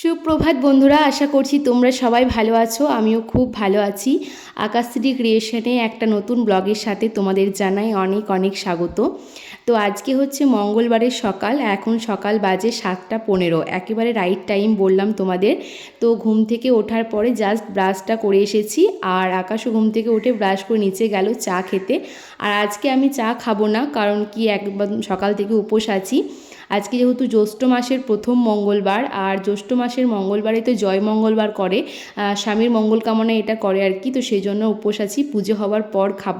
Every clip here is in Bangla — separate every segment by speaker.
Speaker 1: সুপ্রভাত বন্ধুরা, আশা করছি তোমরা সবাই ভালো আছো, আমিও খুব ভালো আছি। আকাশশ্রী ক্রিয়েশনে একটা নতুন ব্লগের সাথে তোমাদের জানাই অনেক অনেক স্বাগত। তো আজকে হচ্ছে মঙ্গলবারের সকাল, এখন সকাল বাজে সাতটা পনেরো, একেবারে রাইট টাইম বললাম তোমাদের। তো ঘুম থেকে ওঠার পরে জাস্ট ব্রাশটা করে এসেছি, আর আকাশও ঘুম থেকে উঠে ব্রাশ করে নিচে গেল চা খেতে। আর আজকে আমি চা খাব না, কারণ কি একবার সকাল থেকে উপোস আছি। আজকে যেহেতু জ্যৈষ্ঠ মাসের প্রথম মঙ্গলবার, আর জ্যৈষ্ঠ মাসের মঙ্গলবারে তো জয় মঙ্গলবার করে স্বামীর মঙ্গল কামনা এটা করে আর কি, তো সেই জন্য উপোস আছি, পুজো হওয়ার পর খাব।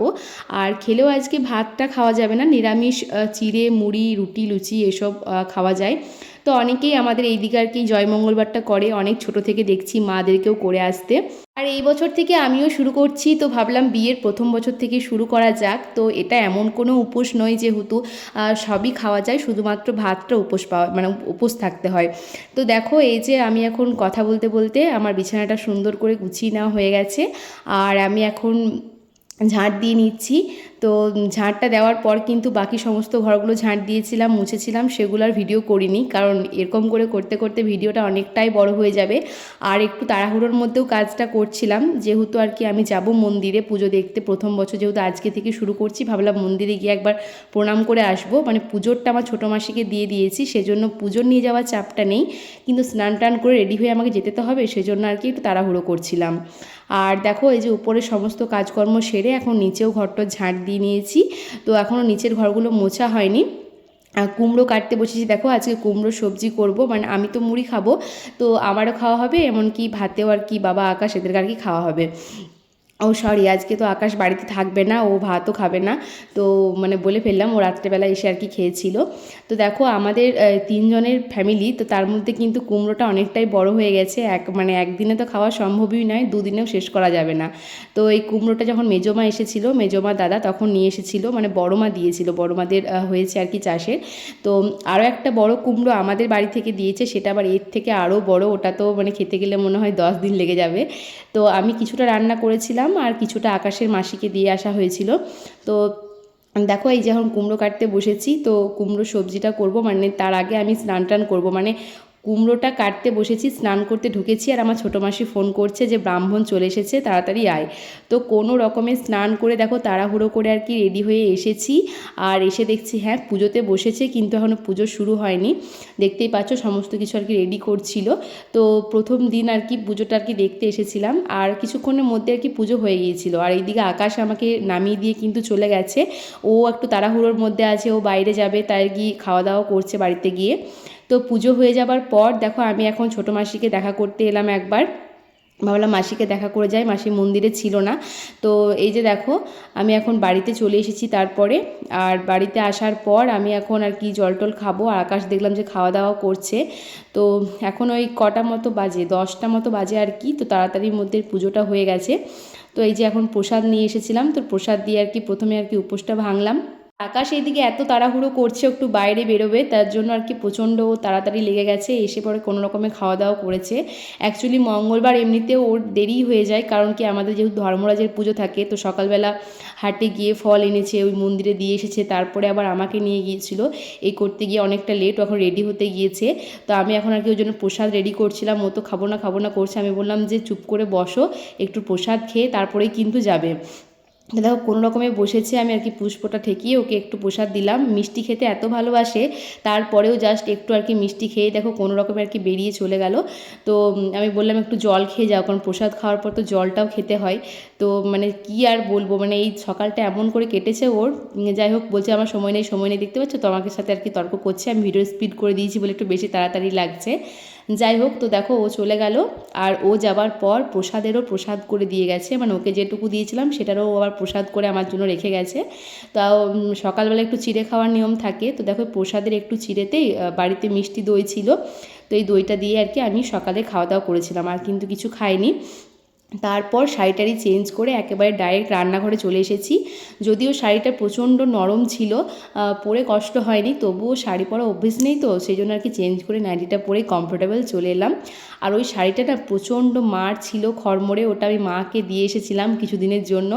Speaker 1: আর খেলেও আজকে ভাতটা খাওয়া যাবে না, নিরামিষ চিড়ে, মুড়ি, রুটি, লুচি এসব খাওয়া যায়। তো অনেকেই আমাদের এই দিকে আর কি জয় মঙ্গলবারটা করে, অনেক ছোট থেকে দেখছি মাদেরকেও করে আসতে। আর এই বছর থেকে আমিও শুরু করছি, তো ভাবলাম বিয়ের প্রথম বছর থেকে শুরু করা যাক। তো এটা এমন কোনো উপোস নয় যেহেতু সবই খাওয়া যায়, শুধুমাত্র ভাতটা উপোস পাওয়া মানে উপোস থাকতে হয়। তো দেখো, এই যে আমি এখন কথা বলতে বলতে আমার বিছানাটা সুন্দর করে গুছিয়ে নেওয়া হয়ে গেছে। আর আমি এখন ঝাঁট দিয়ে নিচ্ছি। তো ঝাঁটটা দেওয়ার পর কিন্তু বাকি সমস্ত ঘরগুলো ঝাঁট দিয়েছিলাম, মুছেছিলাম, সেগুলো আর ভিডিও করিনি। কারণ এরকম করে করতে করতে ভিডিওটা অনেকটাই বড় হয়ে যাবে। আর একটু তাড়াহুড়োর মধ্যেও কাজটা করছিলাম। যেহেতু আর কি আমি যাব মন্দিরে পুজো দেখতে, প্রথম বছর যেহেতু আজকে থেকে শুরু করছি, ভাবলাম মন্দিরে গিয়ে একবার প্রণাম করে আসব। মানে পুজোরটা আমার ছোটো মাসিকে দিয়ে দিয়েছি, সেজন্য পুজোর নিয়ে যাওয়ার চাপটা নেই। কিন্তু স্নান টান করে রেডি হয়ে আমাকে যেতে তো হবে, সেজন্য আর কি একটু তাড়াহুড়ো করছিলাম। আর দেখো এই যে উপরে সমস্ত কাজকর্ম সেরে এখন নিচেও ঘরটা ঝাঁট নিয়েছি। তো এখনও নিচের ঘরগুলো মোছা হয়নি। আর কুমড়ো কাটতে বসেছি। দেখো আজকে কুমড়ো সবজি করব। মানে আমি তো মুড়ি খাব। তো আমারও খাওয়া হবে, এমনকি ভাতেও আর কি বাবা আকাশ, এদেরকে আর কি খাওয়া হবে। ও সরি, আজকে তো আকাশ বাড়িতে থাকবে না, ও ভাতও খাবে না। তো মানে বলে ফেললাম, ও রাত্রেবেলা এসে আর কি খেয়েছিল। তো দেখো, আমাদের তিনজনের ফ্যামিলি তো তার মধ্যে কিন্তু কুমড়োটা অনেকটাই বড় হয়ে গেছে। এক মানে একদিনে তো খাওয়া সম্ভবই নয়, দুদিনেও শেষ করা যাবে না। তো এই কুমড়োটা যখন মেজমা এসেছিল, মেজমা দাদা তখন নিয়ে এসেছিল মানে বড়মা দিয়েছিল, বড়মাদের হয়েছে আর কি চাষের। তো আরও একটা বড় কুমড়ো আমাদের বাড়ি থেকে দিয়েছে, সেটা আবার এর থেকে আরও বড়, ওটা তো মানে খেতে গেলে মনে হয় দশ দিন লেগে যাবে। তো আমি কিছুটা রান্না করেছিলাম আর কিছুটা আকাশের মাসিকে দিয়ে আসা হয়েছিল। তো দেখো এই যখন কুমড়ো কাটতে বসেছি, তো কুমড়ো সবজিটা করব মানে তার আগে আমি স্নান টান করব। মানে কুমড়োটা কাটতে বসেছি, স্নান করতে ঢুকেছি আর আমার ছোটো মাসি ফোন করছে যে ব্রাহ্মণ চলে এসেছে, তাড়াতাড়ি আয়। তো কোনো রকমে স্নান করে দেখো তাড়াহুড়ো করে আর কি রেডি হয়ে এসেছি আর এসে দেখছি হ্যাঁ পুজোতে বসেছে কিন্তু এখনও পুজো শুরু হয়নি। দেখতেই পাচ্ছ সমস্ত কিছু আর কি রেডি করছিল। তো প্রথম দিন আর কি পুজোটা আর কি দেখতে এসেছিলাম আর কিছুক্ষণের মধ্যে আর কি পুজো হয়ে গিয়েছিল। আর এইদিকে আকাশ আমাকে নামিয়ে দিয়ে কিন্তু চলে গেছে। ও একটু তাড়াহুড়োর মধ্যে আছে, ও বাইরে যাবে, তাই গিয়ে খাওয়া দাওয়া করছে বাড়িতে গিয়ে। তো পুজো হয়ে যাবার পর, দেখো আমি এখন ছোটো মাসিকে দেখা করতে এলাম একবার। ভাবলাম মাসিকে দেখা করে যাই, মাসি মন্দিরে ছিল না। তো এই যে দেখো, আমি এখন বাড়িতে চলে এসেছি তারপরে। আর বাড়িতে আসার পর আমি এখন আর কি জল টল খাব। আর আকাশ দেখলাম যে খাওয়া দাওয়া করছে। তো এখন ওই কটা মতো বাজে, দশটা মতো বাজে আর কি। তো তাড়াতাড়ির মধ্যে পুজোটা হয়ে গেছে। তো এই যে এখন প্রসাদ নিয়ে এসেছিলাম। তো প্রসাদ দিয়ে আর কি প্রথমে আর কি উপোসটা ভাঙলাম। আকাশ এইদিকে এত তাড়াহুড়ো করছে, একটু বাইরে বেরোবে, তার জন্য আর কি প্রচণ্ড তাড়াতাড়ি লেগে গেছে, এসে পরে কোনো রকমে খাওয়া দাওয়া করেছে। অ্যাকচুয়ালি মঙ্গলবার এমনিতেও ওর দেরি হয়ে যায়, কারণ কি আমাদের যেহেতু ধর্মরাজের পুজো থাকে, তো সকালবেলা হাটে গিয়ে ফল এনেছে, ওই মন্দিরে দিয়ে এসেছে, তারপরে আবার আমাকে নিয়ে গিয়েছিল। এই করতে গিয়ে অনেকটা লেট এখন রেডি হতে গিয়েছে। তো আমি এখন আর কি ওই জন্য প্রসাদ রেডি করছিলাম, ও তো খাব না খাব না করছে, আমি বললাম যে চুপ করে বসো, একটু প্রসাদ খেয়ে তারপরেই কিন্তু যাবে। দেখো, কোনো রকমে বসেছে আমি আর কি পুষ্পটা ঠেকিয়ে ওকে একটু প্রসাদ দিলাম। মিষ্টি খেতে এত ভালোবাসে, তারপরেও জাস্ট একটু আর কি মিষ্টি খেয়ে দেখো, কোনো রকমে আর কি বেরিয়ে চলে গেল। তো আমি বললাম একটু জল খেয়ে যাও, কারণ প্রসাদ খাওয়ার পর তো জলটাও খেতে হয়। তো মানে কি আর বলব মানে এই সকালটা এমন করে কেটেছে ওর। যাই হোক, বলছে আমার সময় নেই সময় নেই, দেখতে পাচ্ছ? তো আমাকে সাথে আর কি তর্ক করছে। আমি ভিডিও স্পিড করে দিয়েছি বলে একটু বেশি তাড়াতাড়ি লাগছে। যাই হোক, তো দেখো ও চলে গেল। আর ও যাবার পর প্রসাদেরও প্রসাদ করে দিয়ে গেছে। মানে ওকে যেটুকু দিয়েছিলাম, সেটারও ও আবার প্রসাদ করে আমার জন্য রেখে গেছে। তাও সকালবেলা একটু চিড়ে খাওয়ার নিয়ম থাকে। তো দেখো, প্রসাদের একটু চিড়েতেই বাড়িতে মিষ্টি দই ছিল। তো এই দইটা দিয়ে আর কি আমি সকালে খাওয়া দাওয়া করেছিলাম। আর কিন্তু কিছু খাইনি। তারপর শাড়িটারি চেঞ্জ করে একেবারে ডাইরেক্ট রান্নাঘরে চলে এসেছি। যদিও শাড়িটা প্রচণ্ড নরম ছিল পরে কষ্ট হয়নি, তবুও শাড়ি পরা অভ্যেস নেই তো সেই জন্য আর কি চেঞ্জ করে নাইটিটা পরে কমফোর্টেবল চলে এলাম। আর ওই শাড়িটা না প্রচণ্ড মার ছিল খড়মড়ে, ওটা আমি মাকে দিয়ে এসেছিলাম কিছুদিনের জন্য।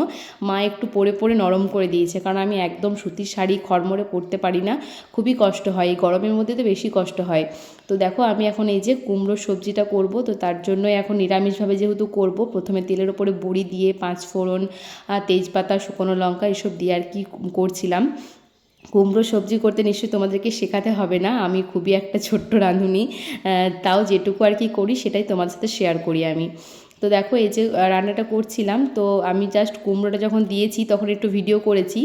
Speaker 1: মা একটু পরে পরে নরম করে দিয়েছে, কারণ আমি একদম সুতির শাড়ি খড়মড়ে পরতে পারি না, খুবই কষ্ট হয়, এই গরমের মধ্যে তো বেশি কষ্ট হয়। তো দেখো, আমি এখন এই যে কুমড়োর সবজিটা করব, তো তার জন্য এখন নিরামিষভাবে যেহেতু করব, প্রথমে তেলের ওপরে বড়ি দিয়ে পাঁচ ফোড়ন তেজপাতা, শুকনো লঙ্কা এসব দিয়ে আর কি করছিলাম। কুমড়ো সবজি করতে নিশ্চয়ই তোমাদেরকে শেখাতে হবে না, আমি খুবই একটা ছোট্ট রাঁধুনি তাও যেটুকু আর কি করি সেটাই তোমাদের সাথে শেয়ার করি আমি। তো দেখো এই যে রান্নাটা করছিলাম, তো আমি জাস্ট কুমড়োটা যখন দিয়েছি তখন একটু ভিডিও করেছি।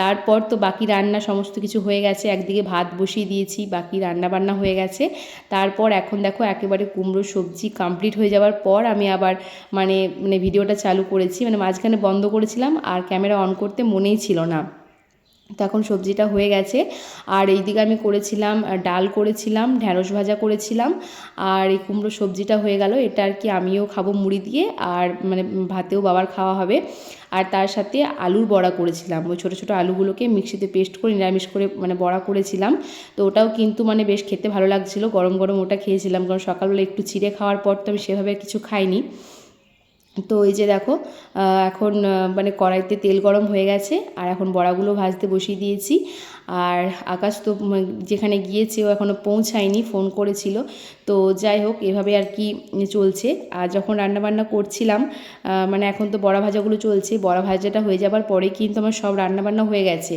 Speaker 1: তারপর তো বাকি রান্না সমস্ত কিছু হয়ে গেছে, একদিকে ভাত বসিয়ে দিয়েছি, বাকি রান্না বান্না হয়ে গেছে। তারপর এখন দেখো একেবারে কুমড়ো সবজি কমপ্লিট হয়ে যাওয়ার পর আমি আবার মানে মানে ভিডিওটা চালু করেছি মানে মাঝখানে বন্ধ করেছিলাম, আর ক্যামেরা অন করতে মনেই ছিল না। তখন সবজিটা হয়ে গেছে। আর এইদিকে আমি করেছিলাম ডাল করেছিলাম, ঢ্যাঁড়স ভাজা করেছিলাম। আর এই কুমড়ো সবজিটা হয়ে গেল, এটা আর কি আমিও খাব মুড়ি দিয়ে। আর মানে ভাতেও বাবার খাওয়া হবে। আর তার সাথে আলুর বড়া করেছিলাম। ওই ছোটো ছোটো আলুগুলোকে মিক্সিতে পেস্ট করে, নিরামিষ করে মানে বড়া করেছিলাম। তো ওটাও কিন্তু মানে বেশ খেতে ভালো লাগছিল, গরম গরম ওটা খেয়েছিলাম। কারণ সকালবেলা একটু চিড়ে খাওয়ার পর তো আমি সেভাবে কিছু খাইনি। তো এই যে দেখো এখন মানে কড়াইতে তেল গরম হয়ে গেছে, আর এখন বড়াগুলো ভাজতে বসিয়ে দিয়েছি। আর আকাশ তো যেখানে গিয়েছে ও এখনও পৌঁছায়নি, ফোন করেছিল। তো যাই হোক, এভাবে আর কি চলছে। আর যখন রান্নাবান্না করছিলাম মানে এখন তো বড়া ভাজাগুলো চলছে, বড়া ভাজাটা হয়ে যাবার পরে কিন্তু আমার সব রান্নাবান্না হয়ে গেছে।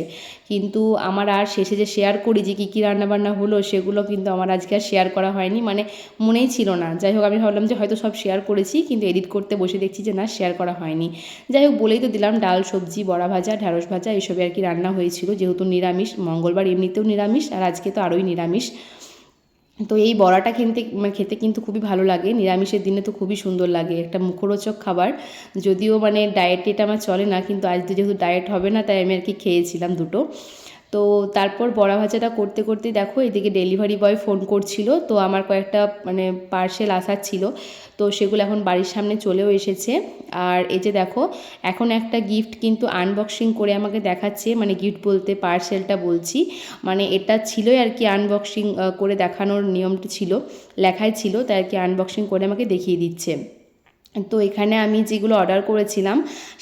Speaker 1: কিন্তু আমার আর শেষে যে শেয়ার করি যে কী কী রান্নাবান্না হলো, সেগুলো কিন্তু আমার আজকে আর শেয়ার করা হয়নি। মানে মনেই ছিল না। যাই হোক, আমি ভাবলাম যে হয়তো সব শেয়ার করেছি, কিন্তু এডিট করতে বসে দেখছি যে না শেয়ার করা হয়নি। যাই হোক, বলেই তো দিলাম, ডাল, সবজি, বড়া ভাজা ঢ্যাঁড়স ভাজা এসবই আর কি রান্না হয়েছিল, যেহেতু নিরামিষ। মঙ্গলবার এমনিতেও নিরামিষ আর আজকে তো আরোই নিরামিষ। তো এই বড়াটা খেতে মানে খেতে কিন্তু খুবই ভালো লাগে। নিরামিষের দিনে তো খুবই সুন্দর লাগে, একটা মুখরোচক খাবার। যদিও মানে ডায়েটে এটা আমার চলে না, কিন্তু আজ তো যেহেতু ডায়েট হবে না, তাই আমি আর কি খেয়েছিলাম দুটো। তো তারপর বড়া ভাজাটা করতে করতে দেখো এদিকে ডেলিভারি বয় ফোন করছিল, তো আমার কয়েকটা মানে পার্সেল আসার ছিল, তো সেগুলো এখন বাড়ির সামনে চলেও এসেছে। আর এই যে দেখো, এখন একটা গিফট কিন্তু আনবক্সিং করে আমাকে দেখাচ্ছে মানে গিফট বলতে পার্সেলটা বলছি। মানে এটা ছিলই আর কি আনবক্সিং করে দেখানোর নিয়মটা ছিল, লেখাই ছিল, তাই আর কি আনবক্সিং করে আমাকে দেখিয়ে দিচ্ছে। তো এখানে আমি যেগুলো অর্ডার করেছিলাম,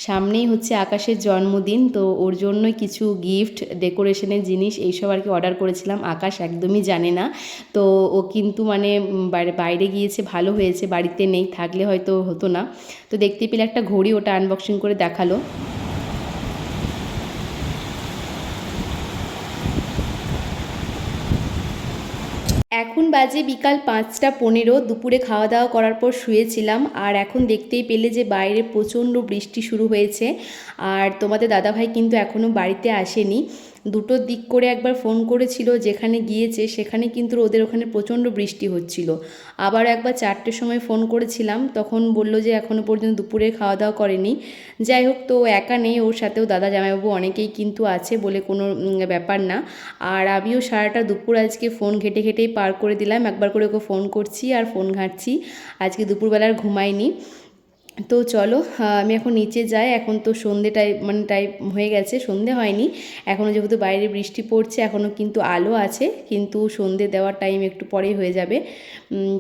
Speaker 1: সামনেই হচ্ছে আকাশের জন্মদিন, তো ওর জন্যই কিছু গিফট ডেকোরেশনের জিনিস এইসব আর কি অর্ডার করেছিলাম। আকাশ একদমই জানে না, তো ও কিন্তু মানে বাইরে গিয়েছে, ভালো হয়েছে, বাড়িতে নেই, থাকলে হয়তো হতো না। তো দেখতে পেলে একটা ঘড়ি ওটা আনবক্সিং করে দেখাল এখন বাজে বিকাল পাঁচটা পনেরো, দুপুরে খাওয়া দাওয়া করার পর শুয়েছিলাম আর এখন দেখতেই পেলে যে বাইরে প্রচণ্ড বৃষ্টি শুরু হয়েছে। আর তোমাদের দাদাভাই কিন্তু এখনও বাড়িতে আসেনি। দুটোর দিক করে একবার ফোন করেছিল, যেখানে গিয়েছে সেখানে কিন্তু ওদের ওখানে প্রচণ্ড বৃষ্টি হচ্ছিল। আবার একবার চারটের সময় ফোন করেছিলাম, তখন বলল যে এখনও পর্যন্ত দুপুরে খাওয়া দাওয়া করেনি। যাই হোক, তো একা নেই, ওর সাথেও দাদা জামাইবাবু অনেকেই কিন্তু আছে বলে কোনো ব্যাপার না। আর আমিও সারাটা দুপুর আজকে ফোন ঘেটে ঘেটেই পার করে দিলাম, একবার করে ওকে ফোন করছি আর ফোন ঘাঁটছি। আজকে দুপুরবেলা আর ঘুমাইনি। তো চলো আমি এখন নিচে যাই। এখন তো সন্ধে টাইপ মানে টাইপ হয়ে গেছে, সন্ধে হয়নি। এখনও যেহেতু বাইরে বৃষ্টি পড়ছে এখনও কিন্তু আলো আছে, কিন্তু সন্ধে দেওয়ার টাইম একটু পরেই হয়ে যাবে।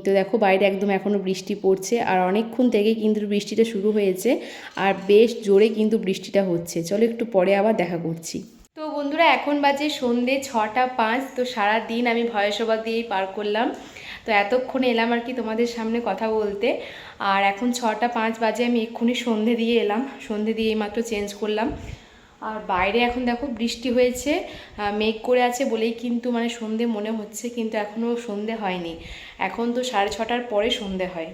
Speaker 1: তো দেখো বাইরে একদম এখনও বৃষ্টি পড়ছে, আর অনেকক্ষণ থেকে কিন্তু বৃষ্টিটা শুরু হয়েছে, আর বেশ জোরে কিন্তু বৃষ্টিটা হচ্ছে। চলো একটু পরে আবার দেখা করছি। তো বন্ধুরা, এখন বাজে সন্ধে ছটা পাঁচ, তো সারা দিন আমি ভয়েস ওভার দিয়েই পার করলাম। তো এতক্ষণে এলাম আর কি তোমাদের সামনে কথা বলতে। আর এখন ছটা পাঁচ বাজে, আমি এক্ষুনি সন্ধে দিয়ে এলাম। সন্ধে দিয়ে মাত্র চেঞ্জ করলাম। আর বাইরে এখন দেখো বৃষ্টি হয়েছে মেঘ করে আছে বলেই কিন্তু মানে সন্ধে মনে হচ্ছে, কিন্তু এখনও সন্ধে হয়নি। এখন তো সাড়ে ছটার পরে সন্ধে হয়।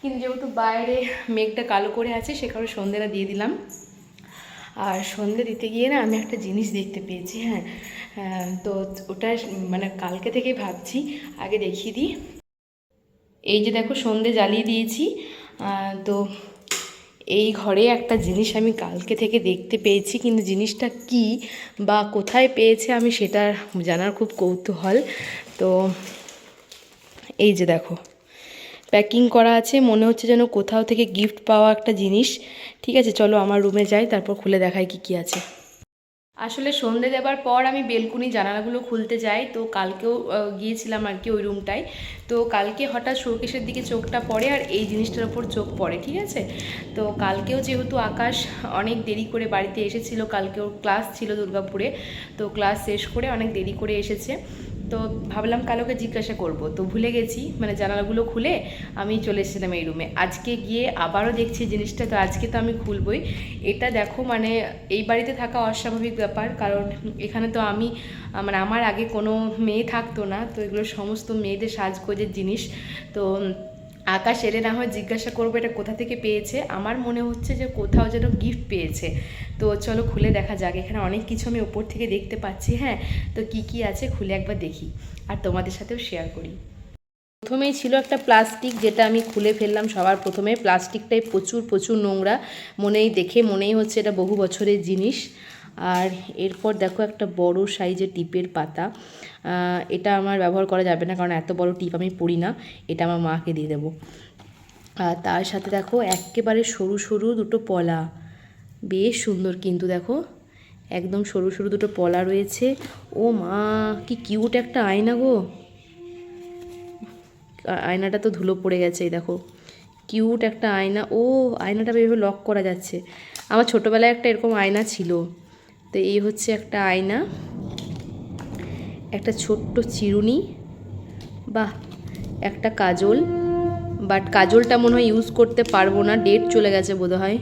Speaker 1: কিন্তু যেহেতু বাইরে মেঘটা কালো করে আছে, সে কারণে সন্ধেটা দিয়ে দিলাম। আর সন্ধে দিতে গিয়ে না আমি একটা জিনিস দেখতে পেয়েছি হ্যাঁ। তো ওটা মানে কালকে থেকেই ভাবছি, আগে দেখিয়ে দিই। এই যে দেখো সন্ধে জ্বালিয়ে দিয়েছি তো এই ঘরে একটা জিনিস আমি কালকে থেকে দেখতে পেয়েছি, কিন্তু জিনিসটা কি বা কোথায় পেয়েছে আমি সেটা জানার খুব কৌতূহল। তো এই যে দেখো। প্যাকিং করা আছে। মনে হচ্ছে যেন কোথাও থেকে গিফট পাওয়া একটা জিনিস। ঠিক আছে, চলো আমার রুমে যাই, তারপর খুলে দেখাই কি কি আছে। আসলে সন্ধে দেবার পর আমি বেলকুনি জানালাগুলো খুলতে যাই, তো কালকেও গিয়েছিলাম আর কি ওই রুমটায় তো কালকে হঠাৎ শোকেশের দিকে চোখটা পড়ে আর এই জিনিসটার ওপর চোখ পড়ে, ঠিক আছে? তো কালকেও যেহেতু আকাশ অনেক দেরি করে বাড়িতে এসেছিল কালকেও ক্লাস ছিল দুর্গাপুরে, তো ক্লাস শেষ করে অনেক দেরি করে এসেছে। তো ভাবলাম কালোকে জিজ্ঞাসা করব। তো ভুলে গেছি মানে জানালাগুলো খুলে আমি চলে এসেছিলাম এই রুমে আজকে গিয়ে আবারও দেখছি জিনিসটা, তো আজকে তো আমি খুলবই। এটা দেখো মানে এই বাড়িতে থাকা অস্বাভাবিক ব্যাপার, কারণ এখানে তো আমি মানে আমার আগে কোনো মেয়ে থাকতো না, তো এগুলো সমস্ত মেয়েদের সাজগোজের জিনিস। তো আকাশ এলে না হয় জিজ্ঞাসা করব এটা কোথা থেকে পেয়েছে? আমার মনে হচ্ছে যে কোথাও যেন গিফট পেয়েছে। তো চলো খুলে দেখা যাক। এখানে অনেক কিছু আমি ওপর থেকে দেখতে পাচ্ছি হ্যাঁ? তো কি কি আছে খুলে একবার দেখি। আর তোমাদের সাথেও শেয়ার করি। প্রথমেই ছিল একটা প্লাস্টিক যেটা আমি খুলে ফেললাম সবার প্রথমে। প্লাস্টিকটাই প্রচুর প্রচুর নোংরা। মনেই দেখে, মনেই হচ্ছে এটা বহু বছরের জিনিস। আর এরপর দেখো একটা বড় সাইজের টিপের পাতা। এটা আমার ব্যবহার করা যাবে না কারণ এত বড় টিপ আমি পড়ি না। এটা আমার মাকে দিয়ে দেবো। আর তার সাথে দেখো একেবারে সরু সরু দুটো পলা। বেশ সুন্দর কিন্তু দেখো। একদম সরু সরু দুটো পলা রয়েছে। ও মা, কি কিউট একটা আয়না গো। আয়নাটা তো ধুলো পড়ে গেছে, এই দেখো। কিউট একটা আয়না। ও, আয়নাটা এভাবে লক করা যাচ্ছে। আমার ছোটোবেলায় একটা এরকম আয়না ছিল। তো এই হচ্ছে একটা আয়না, একটা ছোট্ট চিরুনি, বাহ, একটা কাজল বাট কাজলটা মনে হয় ইউজ করতে পারব না ডেট চলে গেছে বোধ হয়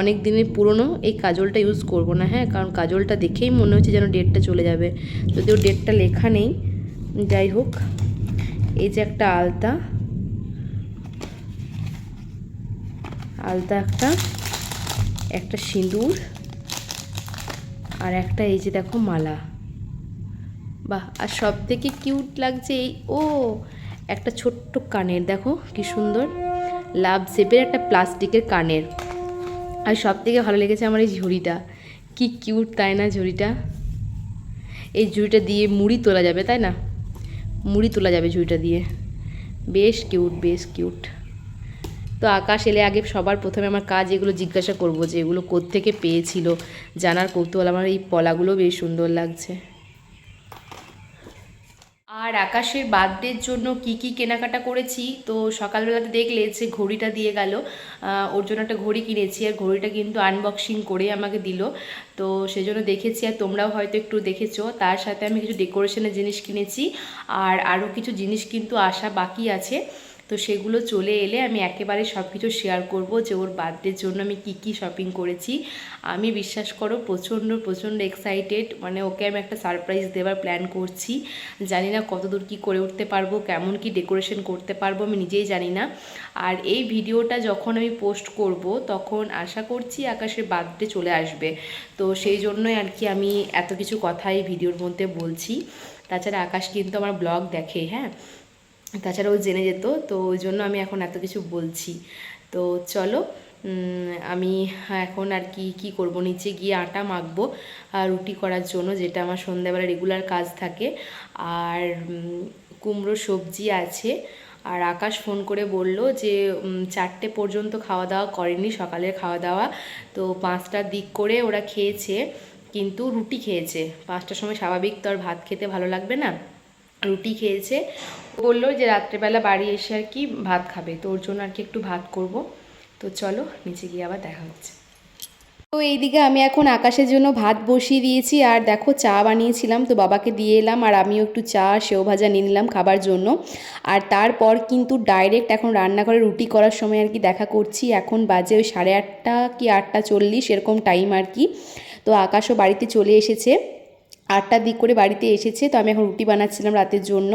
Speaker 1: অনেক দিনের পুরনো, এই কাজলটা ইউজ করব না হ্যাঁ কারণ কাজলটা দেখেই মনে হচ্ছে যেন ডেটটা চলে যাবে। যদিও ডেটটা লেখা নেই, যাই হোক, এই যে একটা আলতা আলতা একটা একটা সিঁদুর আর একটা এই যে দেখো মালা। বাহ, আর সব থেকে কিউট লাগছে এই, ও, একটা ছোট্ট কানের, দেখো কি সুন্দর। লাভ শেপের একটা প্লাস্টিকের কানের। আর সব থেকে ভালো লেগেছে আমার এই ঝুড়িটা। কি কিউট তাই না ঝুড়িটা? এই ঝুড়িটা দিয়ে মুড়ি তোলা যাবে, তাই না? মুড়ি তোলা যাবে ঝুড়িটা দিয়ে। বেশ কিউট বেশ কিউট তো আকাশ এলে আগে সবার প্রথমে আমার কাজ এগুলো জিজ্ঞাসা করব যে এগুলো কোত্থেকে পেয়েছিল। জানার কৌতূহল আমার এই পলাগুলো বেশ সুন্দর লাগছে। আর আকাশের বার্থডের জন্য কি কি কেনাকাটা করেছি? তো সকালবেলাতে দেখলে যে ঘড়িটা দিয়ে গেল। ওর জন্য একটা ঘড়ি কিনেছি আর ঘড়িটা কিন্তু আনবক্সিং করে আমাকে দিল। তো সেজন্য দেখেছি আর তোমরাও হয়তো একটু দেখেছ। তার সাথে আমি কিছু ডেকোরেশনের জিনিস কিনেছি। আর আরও কিছু জিনিস কিন্তু আসা বাকি আছে। তো সেগুলো চলে এলে আমি একেবারে সব কিছু শেয়ার করব যে ওর বার্থডের জন্য আমি কি কি শপিং করেছি। আমি বিশ্বাস করো প্রচণ্ড প্রচণ্ড এক্সাইটেড মানে ওকে আমি একটা সারপ্রাইজ দেওয়ার প্ল্যান করছি। জানি না কতদূর কি করে উঠতে পারব, কেমন কি ডেকোরেশন করতে পারব আমি নিজেই জানি না। আর এই ভিডিওটা যখন আমি পোস্ট করব, তখন আশা করছি আকাশের বার্থডে চলে আসবে। তো সেই জন্যই আর কি আমি এত কিছু কথা এই ভিডিওর মধ্যে বলছি। তাছাড়া আকাশ কিন্তু আমার ব্লগ দেখে হ্যাঁ? তাছাড়া ও জেনে যেত, তো ওই জন্য আমি এখন এত কিছু বলছি। তো চলো আমি এখন আর কি কি করব? নিচে গিয়ে আটা মাখবো রুটি করার জন্য, যেটা আমার সন্ধ্যাবেলা রেগুলার কাজ থাকে। আর কুমড়ো সবজি আছে। আর আকাশ ফোন করে বলল যে চারটে পর্যন্ত খাওয়া দাওয়া করেনি, সকালের খাওয়া দাওয়া। তো পাঁচটার দিক করে ওরা খেয়েছে, কিন্তু রুটি খেয়েছে। পাঁচটার সময় স্বাভাবিক তো আর ভাত খেতে ভালো লাগবে না। রুটি খেয়েছে। বলল যে রাত্রেবেলা বাড়ি এসে আর কি ভাত খাবে, তো ওর জন্য আর কি একটু ভাত করব। তো চলো নিচে গিয়ে আবার দেখা হচ্ছে। তো এইদিকে আমি এখন আকাশের জন্য ভাত বসিয়ে দিয়েছি, আর দেখো চা বানিয়েছিলাম, তো বাবাকে দিয়ে এলাম, আর আমিও একটু চা, সেও ভাজা নিয়ে নিলাম খাবার জন্য। আর তারপর কিন্তু ডাইরেক্ট এখন রান্নাঘরে রুটি করার সময় আর কি দেখা করছি, এখন বাজে ওই সাড়ে আটটা কি আটটা চল্লিশ, এরকম টাইম আর কি। তো আকাশও বাড়িতে চলে এসেছে। আটটার দিক করে বাড়িতে এসেছে, তো আমি এখন রুটি বানাচ্ছিলাম রাতের জন্য।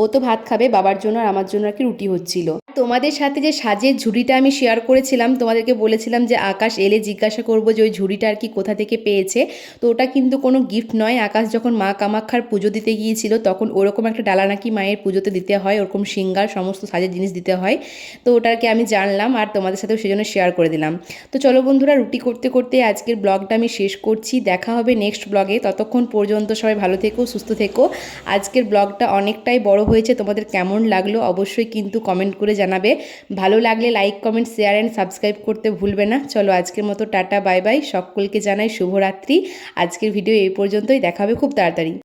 Speaker 1: ও তো ভাত খাবে, বাবার জন্য আর আমার জন্য আর কি রুটি হচ্ছিল। তোমাদের সাথে যে সাজের ঝুড়িটা আমি শেয়ার করেছিলাম, তোমাদেরকে বলেছিলাম যে আকাশ এলে জিজ্ঞাসা করব যে ওই ঝুড়িটা আর কি কোথা থেকে পেয়েছে। তো ওটা কিন্তু কোনো গিফট নয়। আকাশ যখন মা কামাক্ষার পুজো দিতে গিয়েছিল, তখন ওরকম একটা ডালা নাকি মায়ের পুজোতে দিতে হয়, ওরকম সিঙ্গার, সমস্ত সাজের জিনিস দিতে হয়। তো ওটাকে আমি জানলাম আর তোমাদের সাথেও সেজন্য শেয়ার করে দিলাম। তো চলো বন্ধুরা, রুটি করতে করতে আজকের ব্লগটা আমি শেষ করছি। দেখা হবে নেক্সট ব্লগে ততক্ষণ পর্যন্ত সবাই ভালো থেকো, সুস্থ থেকো। আজকের ব্লগটা অনেকটাই বড় হয়েছে। তোমাদের কেমন লাগল অবশ্যই কিন্তু কমেন্ট করে জানাবে। ভালো লাগলে like comment share and subscribe করতে ভুলবে না। চলো আজকের মতো টাটা বাই বাই সকলকে জানাই শুভরাত্রি। আজকের ভিডিও এই পর্যন্তই। দেখাবে খুব তাড়াতাড়ি।